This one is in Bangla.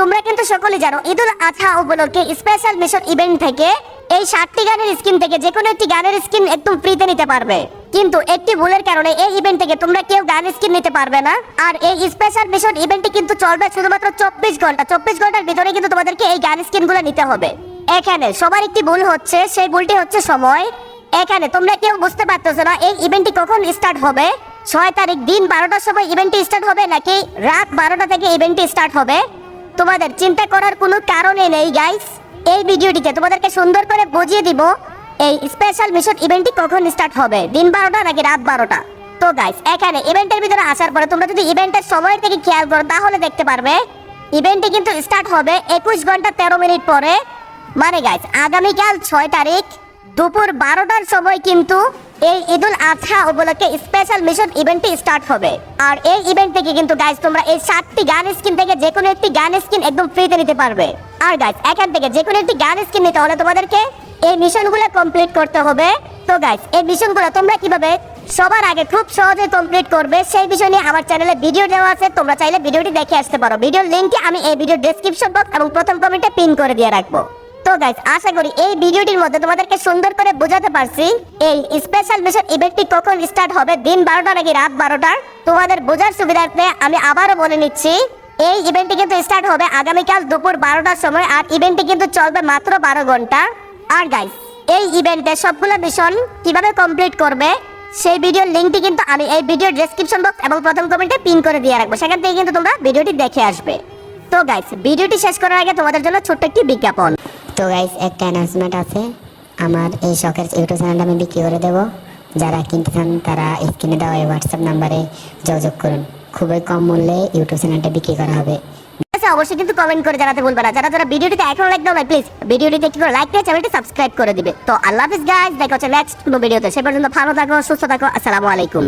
তোমরা কিন্তু সকলে জানো, ঈদুল আজহা উপলক্ষে স্পেশাল মিশন ইভেন্ট থেকে এই সাতটি গানের স্কিন থেকে যে কোনো একটি গানের স্কিন একদম ফ্রিতে নিতে পারবে। কিন্তু একটি ভুলের কারণে এই ইভেন্ট থেকে তোমরা কেউ গান স্কিন নিতে পারবে না। আর এই স্পেশাল মিশন ইভেন্টটি কিন্তু চলবে শুধুমাত্র চব্বিশ ঘণ্টা। চব্বিশ ঘণ্টার ভিতরে কিন্তু তোমাদেরকে এই গান স্কিনগুলো নিতে হবে। এখানে সবার একটি ভুল হচ্ছে, সেই ভুলটি হচ্ছে সময়। এখানে তোমরা কেউ বুঝতে পারতেছো না, এই ইভেন্টটি কখন স্টার্ট হবে? ছয় তারিখ দিন বারোটার সময় ইভেন্টটি স্টার্ট হবে নাকি রাত বারোটা থেকে ইভেন্টটি স্টার্ট হবে? তোমাদের চিন্তা করার কোনো কারণে নেই গাইস এই ভিডিওটিতে তোমাদেরকে সুন্দর করে বুঝিয়ে দিব, এই স্পেশাল মিশন ইভেন্টটি কখন স্টার্ট হবে? দিন বারোটা নাকি রাত বারোটা? তো গাইস এখানে ইভেন্টের ভিতরে আসার পরে তোমরা যদি ইভেন্টের সময় থেকে খেয়াল করো, তাহলে দেখতে পারবে ইভেন্টটি কিন্তু স্টার্ট হবে একুশ ঘণ্টা তেরো মিনিট পরে। মানে গাইস আগামীকাল ছয় তারিখ, দুপুর বারোটার সময় কিন্তু এই ঈদুল আজহা উপলক্ষে স্পেশাল মিশন ইভেন্টটি স্টার্ট হবে। আর এই ইভেন্ট থেকে কিন্তু গাইস তোমরা এই সাতটি গান স্কিন থেকে যে কোনো একটি গান স্কিন একদম ফ্রিতে নিতে পারবে। আর গাইস এখান থেকে যে কোনো একটি গান স্কিন নিতে হলে তোমাদেরকে এই মিশনগুলো কমপ্লিট করতে হবে। তো গাইস এই মিশনগুলো তোমরা কীভাবে সবার আগে খুব সহজে কমপ্লিট করবে, সেই বিষয় নিয়ে আমার চ্যানেলে ভিডিও দেওয়া আছে। তোমরা চাইলে ভিডিওটি দেখে আসতে পারো। ভিডিওর লিঙ্কটি আমি এই ভিডিও ডেসক্রিপশন বক্স এবং প্রথম কমেন্টে পিন করে দিয়ে রাখব। তো গাইস আশা করি এই ভিডিওটির মধ্যে তোমাদেরকে সুন্দর করে বোঝাতে পারছি। এই স্পেশাল মিশন ইভেন্টটি কখন স্টার্ট হবে? দিন বারোটা নাকি রাত বারোটার? তোমাদের বোঝার সুবিধার্থে আমি আবারও বলে নিচ্ছি, এই ইভেন্টটি কিন্তু স্টার্ট হবে আগামীকাল দুপুর বারোটার সময় আর ইভেন্টটি কিন্তু চলবে মাত্র বারো ঘণ্টা। আর গাইস এই ইভেন্টে সবগুলো মিশন কীভাবে কমপ্লিট করবে, সেই ভিডিওর লিঙ্কটি কিন্তু আমি এই ভিডিওর ডেসক্রিপশন বক্স এবং প্রথম কমেন্টে পিন করে দিয়ে রাখব। সেখান থেকে কিন্তু তোমরা ভিডিওটি দেখে আসবে। তো গাইস ভিডিওটি শেষ করার আগে তোমাদের জন্য ছোট্ট একটি বিজ্ঞাপন। তো গাইস একটা অ্যানাউন্সমেন্ট আছে। আমার এই শখের ইউটিউব চ্যানেলটা আমি বিক্রি করে দেবো। যারা কিনতে চান, তারা স্ক্রিনে দেওয়া এই হোয়াটসঅ্যাপ নাম্বারে যোগাযোগ করুন। খুবই কম মূল্যে ইউটিউব চ্যানেলটা বিক্রি করা হবে। অবশ্যই কিন্তু কমেন্ট করে জানাতে ভুলবে না। যারা যারা ভিডিওটিতে এখনও লাইক দাও প্লিজ ভিডিওটিতে একটু করে লাইক দিয়ে চ্যানেলটি সাবস্ক্রাইব করে দিবে। তো আল্লাহ হাফিজ গাইস দেখা হচ্ছে নেক্সট কোনো ভিডিওতে সে পর্যন্ত ভালো থাকো, সুস্থ থাকো, আসসালামু আলাইকুম।